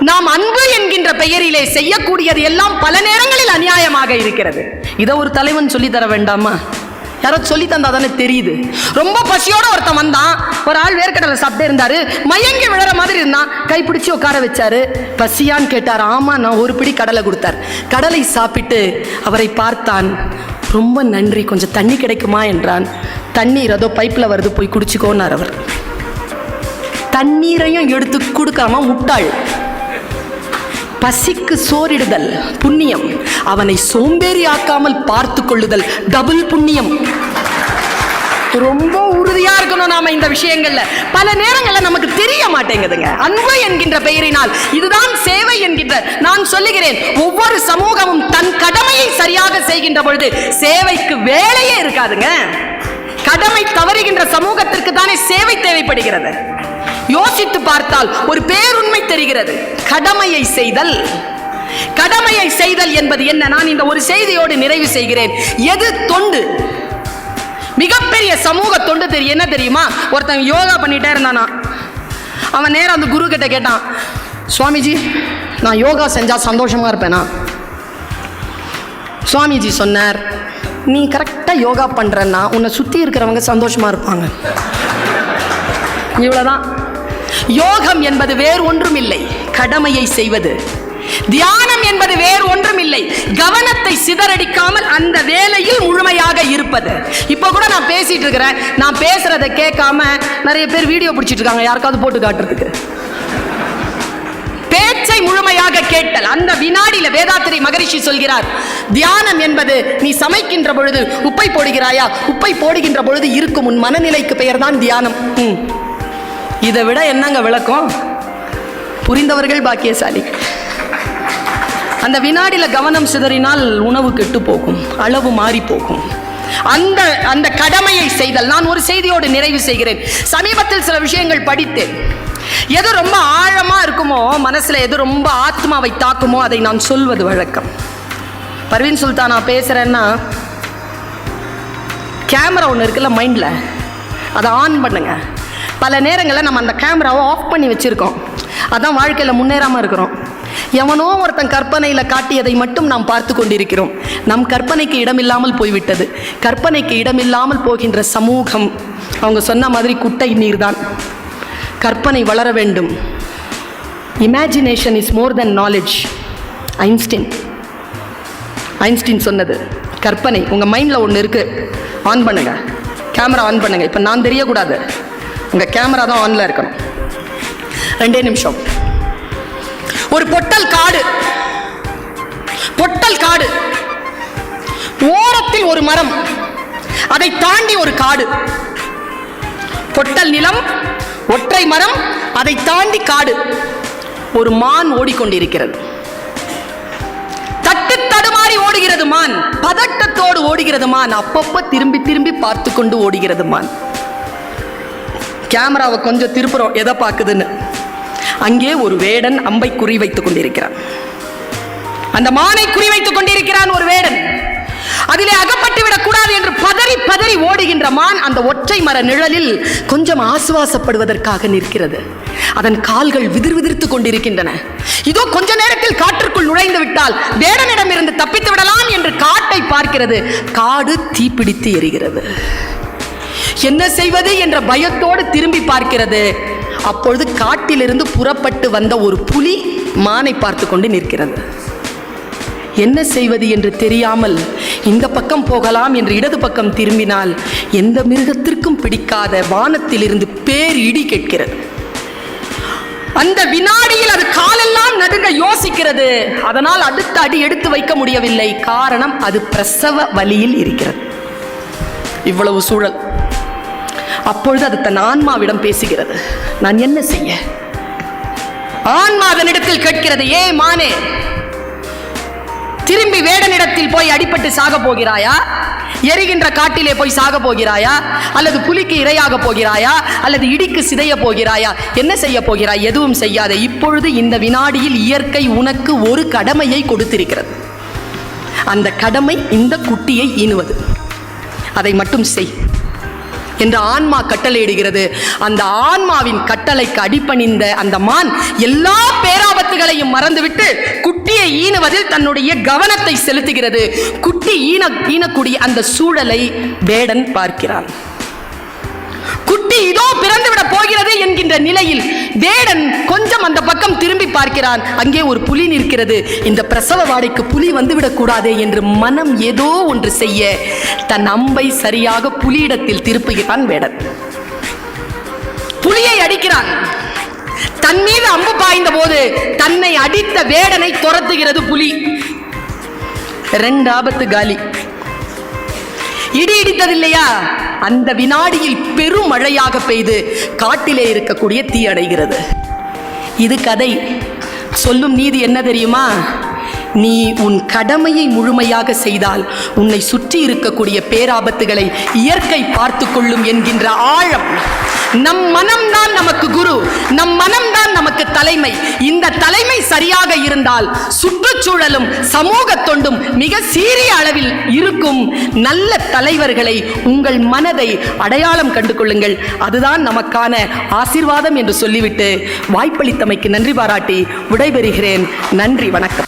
நாம் அன்பு என்கின்ற பெயரிலே செய்யக்கூடியது எல்லாம் பல நேரங்களில் அநியாயமாக இருக்கிறது. இதை ஒரு தலைவன் சொல்லி தர வேண்டாமா? யாரோ சொல்லி தந்தா தானே தெரியுது. ரொம்ப பசியோட ஒருத்தன் வந்தான். ஒரு ஆள் வேர்க்கடலை சாப்பிட்டே இருந்தாரு. மயங்கி விழற மாதிரி இருந்தான். கைப்பிடிச்சு உட்கார வச்சாரு. பசியான்னு கேட்டார். ஆமா நான் ஒரு பிடி கடலை கொடுத்தார். கடலை சாப்பிட்டு அவரை பார்த்தான். ரொம்ப நன்றி. கொஞ்சம் தண்ணி கிடைக்குமா என்றான். தண்ணீர் அதோ பைப்பில் வருது. போய் குடிச்சுக்கோன்னார் அவர். தண்ணீரையும் எடுத்து கொடுக்காம முட்டாள். பசிக்கு சோறிடுதல் புண்ணியம். அவனை சோம்பேறி ஆக்காமல் பார்த்து கொள்ளுதல் டபுள் புண்ணியம். ரொம்ப உறுதியா இருக்கணும் நாம இந்த விஷயங்கள்ல. பல நேரங்கள்ல நமக்கு தெரிய மாட்டேங்குதுங்க. அன்பு என்கின்ற பெயரினால் இதுதான் சேவை என்கின்ற நான் சொல்லுகிறேன். ஒவ்வொரு சமூகமும் தன் கடமையை சரியாக செய்கின்ற பொழுது சேவைக்கு வேலையே இருக்காதுங்க. கடமை தவறுகின்ற சமூகத்திற்கு தானே சேவை தேவைப்படுகிறது. யோசித்து பார்த்தால் ஒரு பேருண்மை தெரிகிறது. கடமையை செய்தல். கடமையை செய்தல் என்பது என்ன? நான் இந்த ஒரு செய்தியோடு நிறைவு செய்கிறேன். எது தொண்டு? மிகப்பெரிய சமூக தொண்டு தெரியும் என்ன தெரியுமா? ஒருத்தன் யோகா பண்ணிட்டே இருந்தானா அவன் நேரம் அந்த குரு கிட்ட கேட்டான் சுவாமிஜி நான் யோகா செஞ்சா சந்தோஷமா இருப்பேனா? சுவாமிஜி சொன்னார் நீ கரெக்டாக யோகா பண்ணுறன்னா உன்னை சுற்றி இருக்கிறவங்க சந்தோஷமாக இருப்பாங்க. இவ்வளோதான் யோகம் என்பது வேறு ஒன்றும் இல்லை கடமையை செய்வது. தியானம் என்பது வேறு ஒன்றும் இல்லை கவனத்தை சிதறடிக்காமல் அந்த வேலையில் முழுமையாக இருப்பது. இப்போ கூட நான் பேசிட்டு இருக்கிறேன். நான் பேசுறதை கேட்காம நிறைய பேர் வீடியோ பிடிச்சிட்டு இருக்காங்க. யாருக்காவது போட்டு காட்டுறதுக்கு. பேச்சை முழுமையாக கேட்டல். அந்த வினாடியில வேதாத்திரி மகரிஷி சொல்கிறார் தியானம் என்பது நீ சமைக்கின்ற பொழுது உப்பை போடுகிறாயா? உப்பை போடுகின்ற பொழுது இருக்கும் உன் மனநிலைக்கு பெயர்தான் தியானம். உம் இதை விட என்னங்க விளக்கம்? புரிந்தவர்கள் பாக்கியசாலி. அந்த வினாடியில் கவனம் சிதறினால் உணவு கெட்டு போகும் அளவு மாறி போகும். அந்த அந்த கடமையை செய்தல் நான் ஒரு செய்தியோடு நிறைவு செய்கிறேன். சமீபத்தில் சில விஷயங்கள் படித்தேன். எது ரொம்ப ஆழமா இருக்குமோ மனசுல எது ரொம்ப ஆத்மாவை தாக்குமோ அதை நான் சொல்வது வழக்கம். பர்வீன் நான் பேசுறேன்னா கேமரா ஒன்று இருக்குல்ல மைண்டில். அதை ஆன் பண்ணுங்க. பல நேரங்களில் நம்ம அந்த கேமராவை ஆஃப் பண்ணி வச்சுருக்கோம். அதான் வாழ்க்கையில் முன்னேறாமல் இருக்கிறோம். எவனோ ஒருத்தன் கற்பனையில் காட்டியதை மட்டும் நாம் பார்த்து கொண்டிருக்கிறோம். நம் கற்பனைக்கு இடமில்லாமல் போய்விட்டது. கற்பனைக்கு இடமில்லாமல் போகின்ற சமூகம். அவங்க சொன்ன மாதிரி குட்டை நீர்தான். கற்பனை வளர வேண்டும். Imagination is more than knowledge Einstein Einstein சொன்னது கற்பனை உங்கள் மைண்டில் ஒன்று இருக்குது ஆன் பண்ணுங்கள் கேமரா ஆன் பண்ணுங்கள் இப்போ நான் தெரியக்கூடாது. உங்கள் கேமரா தான் ஆனில் இருக்கணும். ரெண்டே நிமிஷம். ஒரு பொட்டல் காடு. பொட்டல் காடு. ஓரத்தில் ஒரு மரம். அதை தாண்டி ஒரு காடு. பொட்டல் நிலம் ஒற்றை மரம் அதை தாண்டி காடு. ஒரு மான் ஓடிக்கொண்டிருக்கிறது. தட்டு தடுமாறி ஓடுகிறது மான். பதட்டத்தோடு ஓடுகிறது மான். அப்பப்ப திரும்பி திரும்பி பார்த்து கொண்டு ஓடுகிறது மான். கேமராவை கொஞ்சம் திருப்புறோம் எதை பார்க்குதுன்னு. அங்கே ஒரு வேடன் அம்பை குறி வைத்துக் கொண்டிருக்கிறான். அந்த மானை குறி வைத்துக் கொண்டிருக்கிறான் ஒரு வேடன். அதிலே அகப்பட்டு விடக்கூடாது என்று பதறி பதறி ஓடுகின்ற மான் அந்த ஒற்றை மர நிழலில் கொஞ்சம் ஆசுவாசப்படுவதற்காக நிற்கிறது. அதன் கால்கள் விதிர் விதிர்த்து கொண்டிருக்கின்றன. இதோ கொஞ்ச நேரத்தில் காற்றுக்குள் நுழைந்து விட்டால் வேடனிடமிருந்து தப்பித்து விடலாம் என்று காட்டை பார்க்கிறது. காடு தீப்பிடித்து எரிகிறது. என்ன செய்வது என்ற பயத்தோடு திரும்பி பார்க்கிறது. அப்பொழுது காட்டிலிருந்து புறப்பட்டு வந்த ஒரு புலி மானை பார்த்து கொண்டு நிற்கிறது. என்ன செய்வது என்று தெரியாமல் இந்த பக்கம் போகலாம் என்று இடது பக்கம் திரும்பினால் எந்த மிருகத்திற்கும் பிடிக்காத வானத்திலிருந்து பேர் இடி கேட்கிறது. அந்த வினாடியில் அது காலெல்லாம் நடுங்க யோசிக்கிறது. அதனால் அடுத்த அடி எடுத்து வைக்க முடியவில்லை. காரணம் அது பிரசவ வழியில் இருக்கிறது. இவ்வளவு சூழல். அப்பொழுது அது தன் ஆன்மாவிடம் பேசுகிறது. நான் என்ன செய்ய? ஆன்மா அதனிடத்தில் கேட்கிறது ஏ மானே திரும்பி வேடனிடத்தில் போய் அடிபட்டு சாக போகிறாயா? எரிகின்ற காட்டிலே போய் சாக போகிறாயா? அல்லது புலிக்கு இரையாக போகிறாயா? அல்லது இடிக்கு சிதைய போகிறாயா? என்ன செய்ய போகிறாய்? எதுவும் செய்யாத. இப்பொழுது இந்த வினாடியில் இயற்கை உனக்கு ஒரு கடமையை கொடுத்திருக்கிறது. அந்த கடமை இந்த குட்டியை ஈனுவது. அதை மட்டும் செய். என்று ஆன்மா கட்டளையிடுகிறது. அந்த ஆன்மாவின் கட்டளைக்கு அடிப்பணிந்த அந்த மான் எல்லா பேராபத்துகளையும் மறந்துவிட்டு குட்டியை ஈனுவதில் தன்னுடைய கவனத்தை செலுத்துகிறது. குட்டி ஈன ஈனக்கூடிய அந்த சூழலை வேடன் பார்க்கிறான். குட்டி இதோ பிறந்துவிட போகிறது என்கின்ற நிலையில் வேடன் கொஞ்சம் அந்த பார்க்கிறான். அங்கே ஒரு புலி நிற்கிறது. இந்த பிரசவ வாடைக்கு புலி வந்துவிடக் கூடாதே என்று மனம் ஏதோ ஒன்று செய்ய தன் அம்பை சரியாக புலியிடத்தில் திருப்புகிறான் வேடன். புலியை அடிக்கிறான். தன் மீது அம்பு பாய்ந்த போது தன்னை அடித்த வேடனை துரத்துகிறது புலி. ரெண்டு ஆபத்து காலி. இடி இடித்ததில்லையா? அந்த வினாடியில் பெரும் மழையாக பெய்து காட்டிலே இருக்கக்கூடிய தீ அடைகிறது. இது கதை. சொல்லும் நீதி என்ன தெரியுமா? நீ உன் கடமையை முழுமையாக செய்தால் உன்னை சுற்றி இருக்கக்கூடிய பேராபத்துகளை இயற்கை பார்த்து கொள்ளும் என்கின்ற ஆழம். நம் மனம்தான் நமக்கு குரு நம் மனம்தான் நமக்கு தலைமை. இந்த தலைமை சரியாக இருந்தால் சுற்றுச்சூழலும் சமூக தொண்டும் மிக சீரிய அளவில் இருக்கும். நல்ல தலைவர்களை உங்கள் மனதை அடையாளம் கண்டு கொள்ளுங்கள் அதுதான் நமக்கான ஆசீர்வாதம் என்று சொல்லிவிட்டு வாய்ப்பளித்தமைக்கு நன்றி பாராட்டி விடைபெறுகிறேன். நன்றி வணக்கம்.